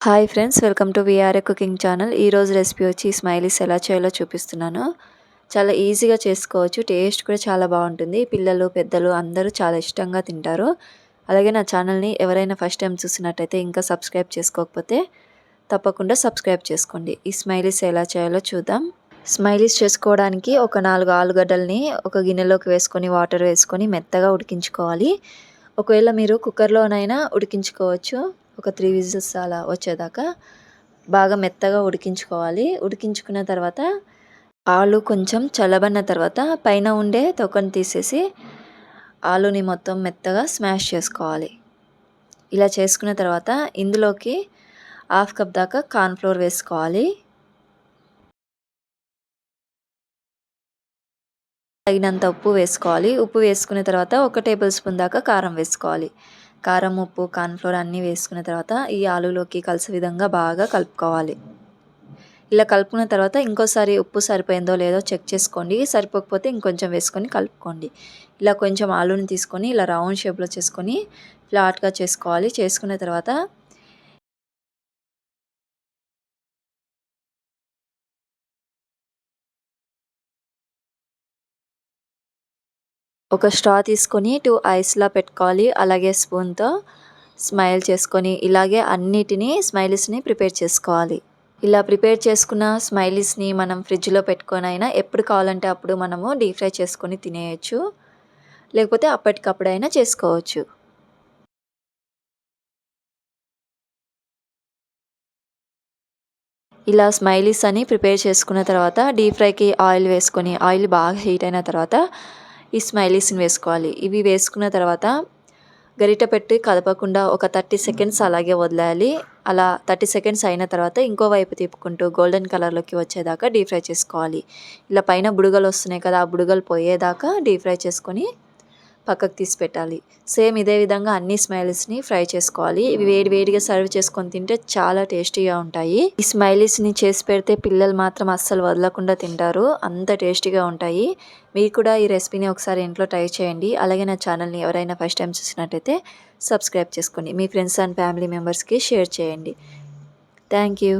Hi friends welcome to VRA cooking channel. ఈరోజు recipe వచ్చి smileys ఎలా చేయాలో చూపిస్తున్నాను. చాలా ఈజీగా చేసుకోవచ్చు టేస్ట్ కూడా చాలా బాగుంటుంది. పిల్లలు పెద్దలు అందరూ చాలా ఇష్టంగా తింటారు. అలాగే నా ఛానల్ని ఎవరైనా ఫస్ట్ టైం చూసినట్టయితే ఇంకా సబ్స్క్రైబ్ చేసుకోకపోతే తప్పకుండా సబ్స్క్రైబ్ చేసుకోండి. ఈ స్మైలీస్ ఎలా చేయాలో చూద్దాం. స్మైలీస్ చేసుకోవడానికి ఒక నాలుగు ఆలుగడ్డల్ని ఒక గిన్నెలోకి వేసుకొని వాటర్ వేసుకొని మెత్తగా ఉడికించుకోవాలి. ఒకవేళ మీరు కుక్కర్లోనైనా ఉడికించుకోవచ్చు. ఒక త్రీ విజిల్స్ అలా వచ్చేదాకా బాగా మెత్తగా ఉడికించుకోవాలి. ఉడికించుకున్న తర్వాత ఆలు కొంచెం చల్లబడిన తర్వాత పైన ఉండే తొక్కను తీసేసి ఆలుని మొత్తం మెత్తగా స్మాష్ చేసుకోవాలి. ఇలా చేసుకున్న తర్వాత ఇందులోకి హాఫ్ కప్ దాకా కార్న్ఫ్లోర్ వేసుకోవాలి. తగినంత ఉప్పు వేసుకోవాలి. ఉప్పు వేసుకున్న తర్వాత ఒక టేబుల్ స్పూన్ దాకా కారం వేసుకోవాలి. కారం ఉప్పు కార్న్ఫ్లోర్ అన్నీ వేసుకున్న తర్వాత ఈ ఆలులోకి కలిసే విధంగా బాగా కలుపుకోవాలి. ఇలా కలుపుకున్న తర్వాత ఇంకోసారి ఉప్పు సరిపోయిందో లేదో చెక్ చేసుకోండి. సరిపోకపోతే ఇంకొంచెం వేసుకొని కలుపుకోండి. ఇలా కొంచెం ఆలుని తీసుకొని ఇలా రౌండ్ షేప్లో చేసుకొని ఫ్లాట్గా చేసుకోవాలి. చేసుకున్న తర్వాత ఒక స్ట్రా తీసుకొని టూ ఐస్లా పెట్టుకోవాలి. అలాగే స్పూన్తో స్మైల్ చేసుకొని ఇలాగే అన్నిటినీ స్మైలీస్ని ప్రిపేర్ చేసుకోవాలి. ఇలా ప్రిపేర్ చేసుకున్న స్మైలీస్ని మనం ఫ్రిడ్జ్లో పెట్టుకొని అయినా ఎప్పుడు కావాలంటే అప్పుడు మనము డీప్ ఫ్రై చేసుకొని తినేయచ్చు. లేకపోతే అప్పటికప్పుడైనా చేసుకోవచ్చు. ఇలా స్మైలీస్ అని ప్రిపేర్ చేసుకున్న తర్వాత డీప్ ఫ్రైకి ఆయిల్ వేసుకొని ఆయిల్ బాగా హీట్ అయిన తర్వాత ఈ స్మైలీస్ని వేసుకోవాలి. ఇవి వేసుకున్న తర్వాత గరిట పెట్టి కదపకుండా ఒక థర్టీ సెకండ్స్ అలాగే వదిలేయాలి. అలా థర్టీ సెకండ్స్ అయిన తర్వాత ఇంకో వైపు తిప్పుకుంటూ గోల్డెన్ కలర్లోకి వచ్చేదాకా డీప్ ఫ్రై చేసుకోవాలి. ఇలా పైన బుడగలు వస్తున్నాయి కదా ఆ బుడగలు పోయేదాకా డీప్ ఫ్రై చేసుకొని పక్కకు తీసి పెట్టాలి. సేమ్ ఇదే విధంగా అన్ని స్మైలీస్ని ఫ్రై చేసుకోవాలి. ఇవి వేడి వేడిగా సర్వ్ చేసుకొని తింటే చాలా టేస్టీగా ఉంటాయి. ఈ స్మైలీస్ని చేసి పెడితే పిల్లలు మాత్రం అస్సలు వదలకుండా తింటారు. అంత టేస్టీగా ఉంటాయి. మీరు కూడా ఈ రెసిపీని ఒకసారి ఇంట్లో ట్రై చేయండి. అలాగే నా ఛానల్ని ఎవరైనా ఫస్ట్ టైం చూసినట్టయితే సబ్స్క్రైబ్ చేసుకోండి. మీ ఫ్రెండ్స్ అండ్ ఫ్యామిలీ మెంబర్స్కి షేర్ చేయండి. Thank you.